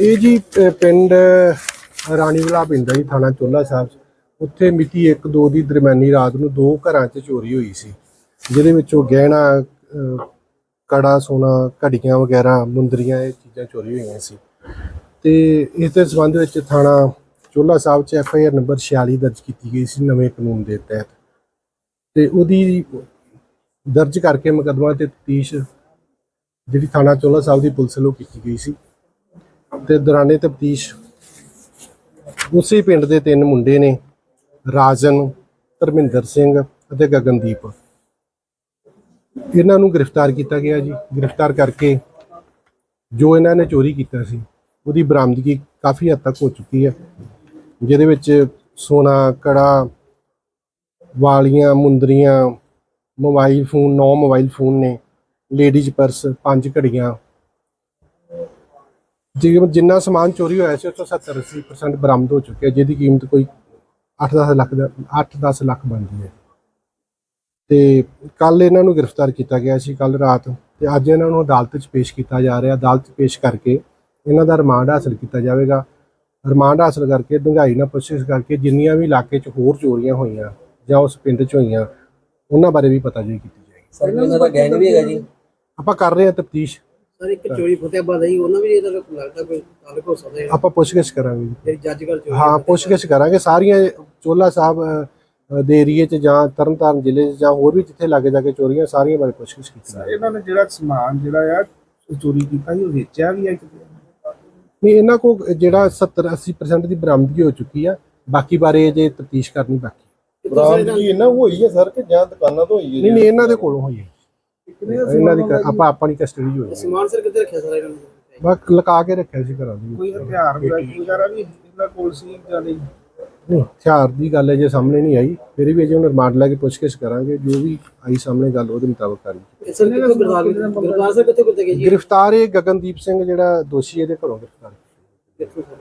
ਇਹ ਜੀ ਪਿੰਡ ਰਾਣੀਵਾਲਾ ਪਿੰਡ ਹੈ ਜੀ, ਥਾਣਾ ਚੋਲਾ ਸਾਹਿਬ 'ਚ। ਉੱਥੇ ਮਿਤੀ 1-2 ਦੀ ਦਰਮਿਆਨੀ ਰਾਤ ਨੂੰ ਦੋ ਘਰਾਂ 'ਚ ਚੋਰੀ ਹੋਈ ਸੀ। ਜਿਹਦੇ ਵਿੱਚੋਂ ਗਹਿਣਾ ਕੜਾ, ਸੋਨਾ, ਘੜੀਆਂ ਵਗੈਰਾ, ਮੁੰਦਰੀਆਂ, ਇਹ ਚੀਜ਼ਾਂ ਚੋਰੀ ਹੋਈਆਂ ਸੀ। ਤੇ ਇਸ ਦੇ ਸੰਬੰਧ ਵਿੱਚ ਥਾਣਾ ਚੋਲਾ ਸਾਹਿਬ 'ਚ ਐਫ ਆਈ ਆਰ ਨੰਬਰ 46 ਦਰਜ ਕੀਤੀ ਗਈ ਸੀ ਨਵੇਂ ਕਾਨੂੰਨ ਦੇ ਤਹਿਤ। ਤੇ ਉਹਦੀ ਦਰਜ ਕਰਕੇ ਮੁਕੱਦਮਾ ਤੇ ਤਫਤੀਸ਼ ਜਿਹੜੀ ਥਾਣਾ ਚੋਲਾ ਸਾਹਿਬ ਦੀ ਪੁਲਿਸ ਵੱਲੋਂ ਕੀਤੀ ਗਈ ਸੀ। ਤੇ ਦੌਰਾਨੇ ਤਫਤੀਸ਼ ਉਸੇ ਪਿੰਡ ਦੇ ਤਿੰਨ ਮੁੰਡੇ ਨੇ, ਰਾਜਨ, ਧਰਮਿੰਦਰ ਸਿੰਘ ਅਤੇ ਗਗਨਦੀਪ। ਇਹਨਾਂ ਨੂੰ ਗ੍ਰਿਫਤਾਰ ਕੀਤਾ ਗਿਆ ਜੀ। ਗ੍ਰਿਫਤਾਰ ਕਰਕੇ ਜੋ ਇਹਨਾਂ ਨੇ ਚੋਰੀ ਕੀਤਾ ਸੀ, ਉਹਦੀ ਬਰਾਮਦਗੀ ਕਾਫੀ ਹੱਦ ਤੱਕ ਹੋ ਚੁੱਕੀ ਹੈ, ਜਿਹਦੇ ਵਿੱਚ ਸੋਨਾ, ਕੜਾ, ਵਾਲੀਆਂ, ਮੁੰਦਰੀਆਂ, ਮੋਬਾਈਲ ਫੋਨ, ਨੌ ਮੋਬਾਈਲ ਫੋਨ ਨੇ, ਲੇਡੀਜ਼ ਪਰਸ, ਪੰਜ ਘੜੀਆਂ ਜਿ- ਜਿੰਨਾ ਸਮਾਨ ਚੋਰੀ ਹੋਇਆ ਸੀ ਉਹ ਤੋਂ 70 80% ਬਰਾਮਦ ਹੋ ਚੁੱਕਿਆ ਜਿਹਦੀ ਕੀਮਤ ਕੋਈ 8-10 ਲੱਖ ਦਾ 8-10 ਲੱਖ ਬਣਦੀ ਹੈ। ਤੇ ਕੱਲ ਇਹਨਾਂ ਨੂੰ ਗ੍ਰਿਫਤਾਰ ਕੀਤਾ ਗਿਆ ਸੀ ਕੱਲ ਰਾਤ ਤੇ ਅੱਜ ਇਹਨਾਂ ਨੂੰ ਅਦਾਲਤ 'ਚ ਪੇਸ਼ ਕੀਤਾ ਜਾ ਰਿਹਾ। ਅਦਾਲਤ 'ਚ ਪੇਸ਼ ਕਰਕੇ ਇਹਨਾਂ ਦਾ ਰਿਮਾਂਡ ਹਾਸਲ ਕੀਤਾ ਜਾਵੇਗਾ। ਰਿਮਾਂਡ ਹਾਸਲ ਕਰਕੇ ਡੂੰਘਾਈ ਨਾਲ ਪੁੱਛਗਿੱਛ ਕਰਕੇ ਜਿੰਨੀਆਂ ਵੀ ਇਲਾਕੇ 'ਚ ਹੋਰ ਚੋਰੀਆਂ ਹੋਈਆਂ ਜਾਂ ਉਸ ਪਿੰਡ 'ਚ ਹੋਈਆਂ ਉਹਨਾਂ ਬਾਰੇ ਵੀ ਪਤਾ ਜੀ ਕੀਤੀ ਜਾਏਗੀ। ਸਰ ਇਹਨਾਂ ਦਾ ਗੈਂਗ ਵੀ ਹੈਗਾ ਜੀ। ਆਪਾਂ ਕਰ ਰਹੇ ਹਾਂ ਤਫਤੀਸ਼। ਸਰ ਇੱਕ ਚੋਰੀ ਫਤਿਆਬਾਦ ਆਈ ਉਹਨਾਂ ਵੀ ਇਹਦਾ ਲੱਗਦਾ ਕੋਈ ਤਾਲੁਕ ਹੋ ਸਕਦਾ ਹੈ। ਆਪਾਂ ਪੁੱਛਗਿੱਛ ਕਰਾਂਗੇ ਜੀ। ਫਿਰ ਜੱਜ ਕਰ ਚੋਰੀ ਹਾਂ ਪੁੱਛਗਿੱਛ ਕਰਾਂਗੇ। ਸਾਰੀਆਂ ਚੋਲਾ ਸਾਹਿਬ ਦੇ ਏਰੀਏ 'ਚ ਜਾਂ ਤਰਨਤਾਰਨ ਜ਼ਿਲ੍ਹੇ 'ਚ ਜਾਂ ਹੋਰ ਵੀ ਜਿੱਥੇ ਲਾਗੇ ਜਾ ਕੇ ਚੋਰੀਆਂ ਸਾਰੀਆਂ ਬਾਰੇ ਪੁੱਛਗਿੱਛ ਕੀਤੀ ਜਾਏਗੀ ਇਹਨਾਂ ਨੇ ਜਿਹੜਾ ਸਮਾਨ ਜਿਹੜਾ ਆ ਚੋਰੀ ਕੀਤਾ ਸੀ ਉਹ ਵੇਚਿਆ ਵੀ ਆ ਕਿਤੇ ਨਹੀਂ ਇਹਨਾਂ ਕੋ ਜਿਹੜਾ 70 80% ਦੀ ਬਰਾਮਦਗੀ ਹੋ ਚੁੱਕੀ ਆ। ਬਾਕੀ ਬਾਰੇ ਜੇ ਤਫਤੀਸ਼ ਕਰਨੀ ਬਾਕੀ। ਬਰਾਮਦਗੀ ਇਹਨਾਂ ਹੋਈ ਹੈ ਸਰ ਕਿ ਜਾਂ ਦੁਕਾਨਾਂ ਤੋਂ ਹੋਈ ਹੈ ਨਹੀਂ ਨਹੀਂ ਇਹਨਾਂ ਦੇ ਕੋਲੋਂ ਹੋਈ ਹੈ ਇਹਨਾਂ ਦੀ ਕ- ਆਪਾਂ ਆਪਣੀ ਕਸਟਡੀ ਹੋਈ ਹੈ। ਸਮਾਨ ਸਰ ਕਿੱਥੇ ਰੱਖਿਆ ਸਾਰਾ ਇਹਨਾਂ ਨੇ? ਬਸ ਲਗਾ ਕੇ ਰੱਖਿਆ ਸੀ ਘਰਾਂ ਦੀ। ਕੋਈ ਹਥਿਆਰ ਵਗੈਰਾ ਵੀ ਇਹਨਾਂ ਕੋਲ ਸੀ ਜਾਂ ਨਹੀਂ? ਨਹੀਂ ਹਥਿਆਰ ਦੀ ਗੱਲ ਹੈ ਜੇ ਸਾਹਮਣੇ ਨਹੀਂ ਆਈ ਫਿਰ ਵੀ ਅਜੇ ਹੁਣ ਰਿਮਾਂਡ ਲੈ ਕੇ ਪੁੱਛਗਿੱਛ ਕਰਾਂਗੇ ਜੋ ਵੀ ਆਈ ਸਾਹਮਣੇ ਗੱਲ ਉਹਦੇ ਮੁਤਾਬਕ ਕਰਾਂਗੇ ਇਹ ਸਰ ਕਿੱਥੋਂ ਗ੍ਰਿਫਤਾਰ ਗ੍ਰਿਫਤਾਰ ਸਰ ਕਿੱਥੋਂ ਕਿੱਥੇ ਗਏ ਜੀ? ਗ੍ਰਿਫਤਾਰ ਇਹ ਗਗਨਦੀਪ ਸਿੰਘ ਜਿਹੜਾ ਦੋਸ਼ੀ ਇਹਦੇ ਘਰੋਂ ਗ੍ਰਿਫਤਾਰ ਕਿੱਥੋਂ ਸਰ?